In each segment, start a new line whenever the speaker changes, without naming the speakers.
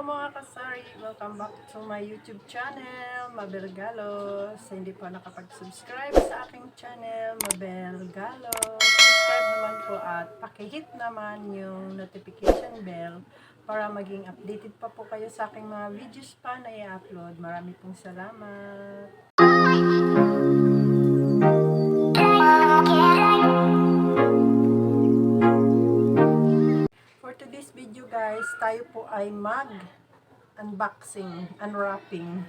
Mga kasari! Welcome back to my YouTube channel, Mabel Galos. Sa hindi pa nakapag-subscribe sa aking channel, Mabel Galos, subscribe naman po at pakihit naman yung notification bell para maging updated pa po kayo sa aking mga videos pa na i-upload. Marami pong salamat! Video guys, tayo po ay mag unboxing, unwrapping,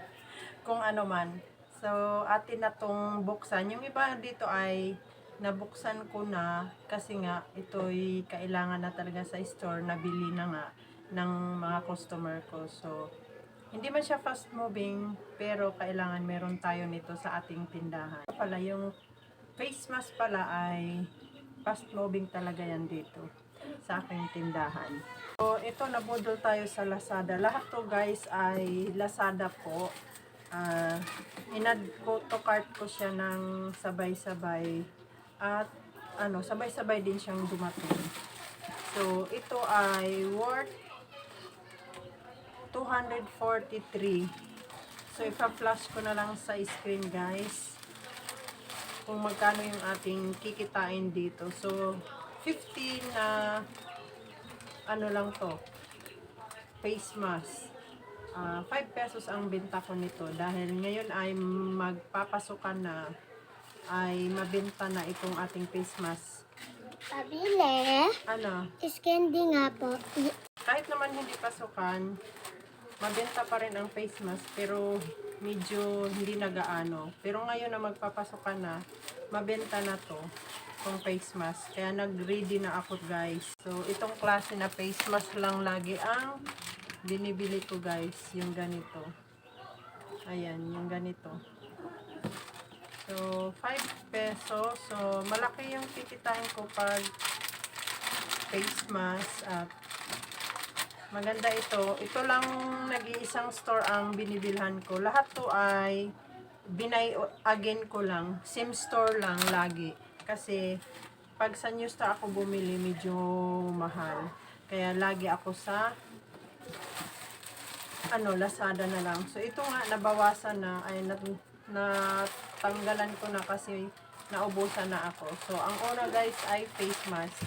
kung ano man. So, atin na tong buksan. Yung iba dito ay nabuksan ko na kasi nga ito'y kailangan na talaga sa store nabili na nga ng mga customer ko. So, hindi man siya fast moving pero kailangan meron tayo nito sa ating tindahan. Pala yung face mask pala ay fast moving talaga yan dito sa aking tindahan. So, ito nabudol tayo sa Lazada. Lahat to guys ay Lazada po. Ah, inad ko to cart ko siya ng sabay-sabay at ano, sabay-sabay din siyang dumating. So, ito ay worth 243. So, ipa-flash ko na lang sa screen guys kung magkano yung ating kikitain dito. So, 15 na ano lang to face mask. Ah, 5 pesos ang benta ko nito dahil ngayon ay magpapasukan na ay mabenta na itong ating face mask.
Pabili.
Ano,
Candy nga po.
kahit naman hindi pasukan, mabenta pa rin ang face mask pero medyo hindi nagaano. Pero ngayon na magpapasukan na, mabenta na to itong face mask. Kaya nag-ready na ako guys. So itong klase na face mask lang lagi ang binibili ko guys. Yung ganito. Ayan, yung ganito. So 5 pesos. So malaki yung kikitain ko pag face mask at Maganda ito. Ito lang nag-iisang store ang binibilhan ko. Lahat to ay binay again ko lang. Same store lang lagi. Kasi pag sa new store ako bumili, medyo mahal. Kaya lagi ako sa ano, Lazada na lang. So ito nga nabawasan na ay nat natanggalan ko na kasi naubusan na ako. So ang una guys ay face mask.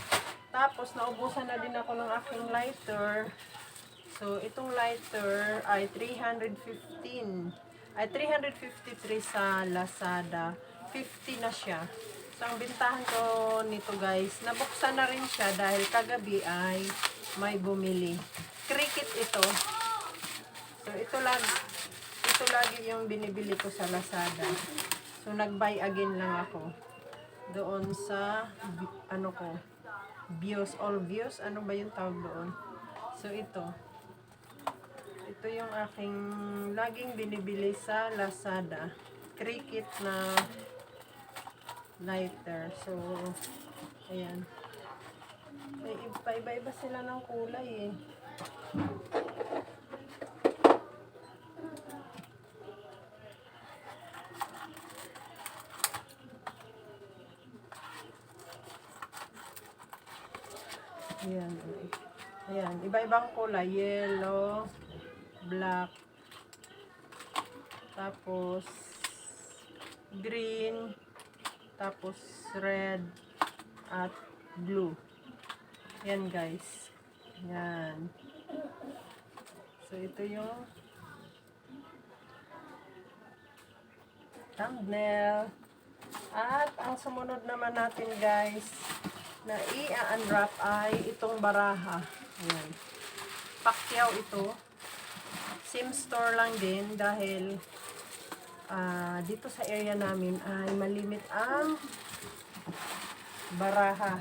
Tapos naubusan na din ako ng aking lighter. So itong lighter ay 315 ay 353 sa Lazada. 50 na siya. So ang bintahan ko nito guys, nabuksan na rin siya dahil kagabi ay may bumili. Cricket ito. So ito lang ito lagi yung binibili ko sa Lazada. So nag-buy again lang ako doon sa ano ko views all views ano ba yung tawag doon? So ito. Ito yung aking laging binibili sa Lazada. Cricket na lighter. So ayan. May iba-iba sila ng kulay eh Ayan. Iba-ibang kulay. Yellow, black, tapos green, tapos red, at blue. Yan guys. Yan. So, ito yung thumbnail. At ang sumunod naman natin guys, na i-unwrap ay itong baraha. Ayan. Pacquiao ito. Same store lang din dahil ah, dito sa area namin ay malimit ang baraha.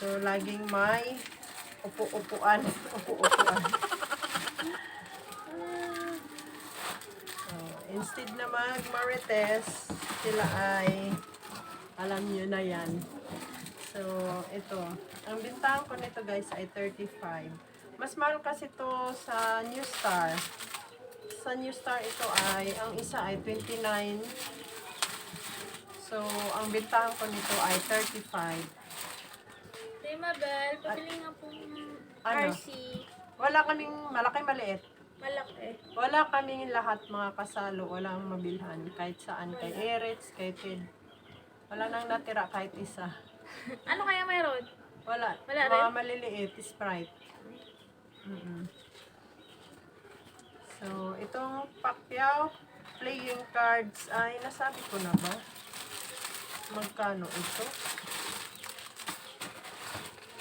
So, laging may upu-upuan. Upu-upuan. So, instead na mag-marites, sila ay alam nyo na yan. So, ito. Ang bintahan ko nito guys ay 35. Mas mahal kasi to sa New Star. Sa New Star ito ay, ang isa ay 29. So, ang bintahan ko nito ay 35.
Hey, Mabel, pabili nga po ng
Ano?
RC.
Wala kaming malaki maliit.
Malaki.
Wala kaming lahat mga kasalo. Walang mabilhan. Kahit saan. Kay Eretz, kay Ted. Wala nang natira kahit isa.
Ano kaya mayroon?
Wala.
Wala
mga
rin?
maliliit. Sprite. So, itong Pacquiao playing cards ay nasabi ko na ba? Magkano ito?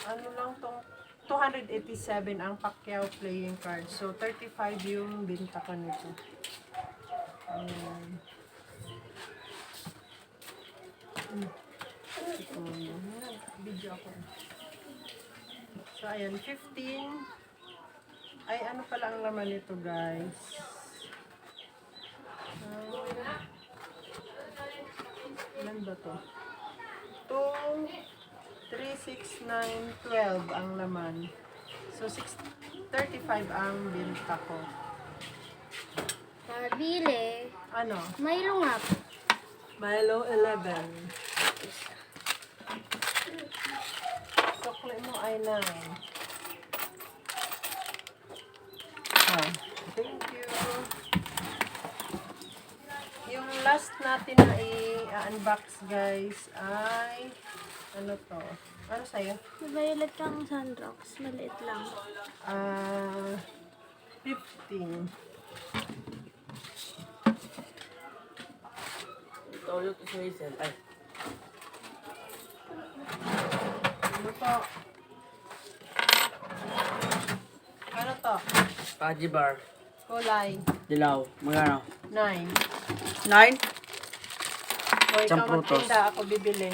Ano lang tong 287 ang Pacquiao playing card. So, 35 yung binta ko nito. Ayan. Mm. Ito yun. Video ako. So, ayan. 15. Ay, ano pala ang laman nito, guys? Ah, ilan ba to? 2, 3, 6, 9, 12 ang laman. So, 6, 35 ang binta ko.
Pabili.
Ano?
Mayroon nga po.
Milo 11. Sukli mo ay 9. Ah, thank you. Yung last natin na i-unbox guys ay ano to? Ano sa'yo?
Violet kang sandrox. Maliit lang.
Ah, 15.
Tulog sa Hazel. Ay,
Ano to? Ano to?
Paji Bar.
Kulay.
Dilaw. Magkano?
9.
Nine?
O ikaw
Isang prutos.
magtinda, ako bibili.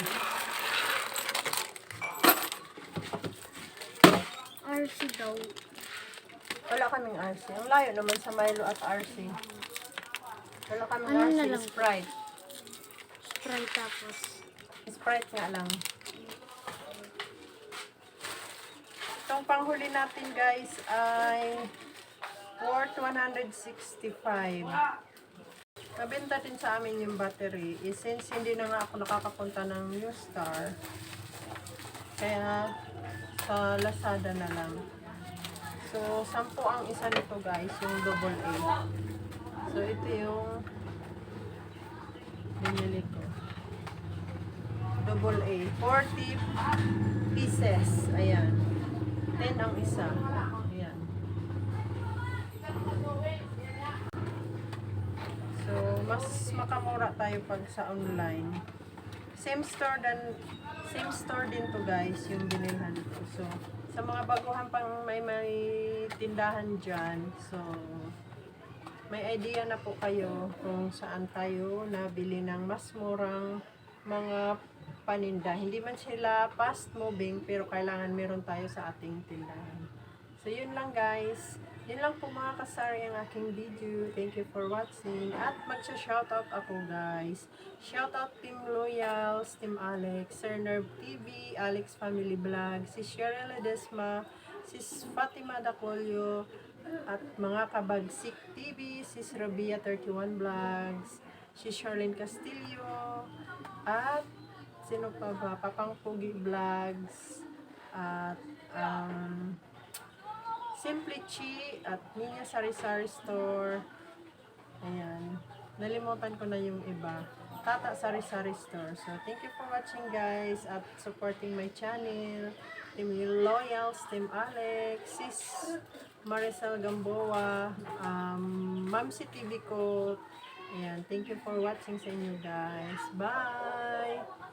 RC daw.
Wala kaming RC. Ang layo naman sa Milo at RC. Wala kaming
Ano
RC.
na lang?
Sprite.
Sprite tapos.
Sprite nga lang. Itong panghuli natin guys ay worth 165. Nabenta din sa amin yung battery. Eh, since hindi na nga ako nakakapunta ng New Star, kaya sa Lazada na lang. So, 10 ang isa nito guys, yung double A. So, ito yung binili ko. Double A. 40 pieces. Ayan. 10 ang isa. Ayan. So, mas makamura tayo pag sa online. Same store dan same store din to guys, yung binilhan ko. So, sa mga baguhan pang may may tindahan dyan, so, may idea na po kayo kung saan tayo nabili ng mas murang mga paninda. Hindi man sila fast moving pero kailangan meron tayo sa ating tindahan. So yun lang guys. Yun lang po mga kasari ang aking video. Thank you for watching. At magsha-shoutout ako guys. Shoutout Team Loyals, Team Alex, Sir Nerve TV, Alex Family Vlog, si Cheryl Ledesma, si Fatima Dacolio, at mga kabagsik TV, si Rabia 31 Vlogs, si Charlene Castillo, at sino pa ba? Papang Pugi Vlogs, at um, Simply Chi, at Nina Sari Sari Store. Ayan. Nalimutan ko na yung iba. Tata Sari Sari Store. So, thank you for watching guys at supporting my channel. Team Loyals, Team Alex, Sis Maricel Gamboa, um, Ma'am si TV ko. Ayan, thank you for watching sa inyo guys. Bye!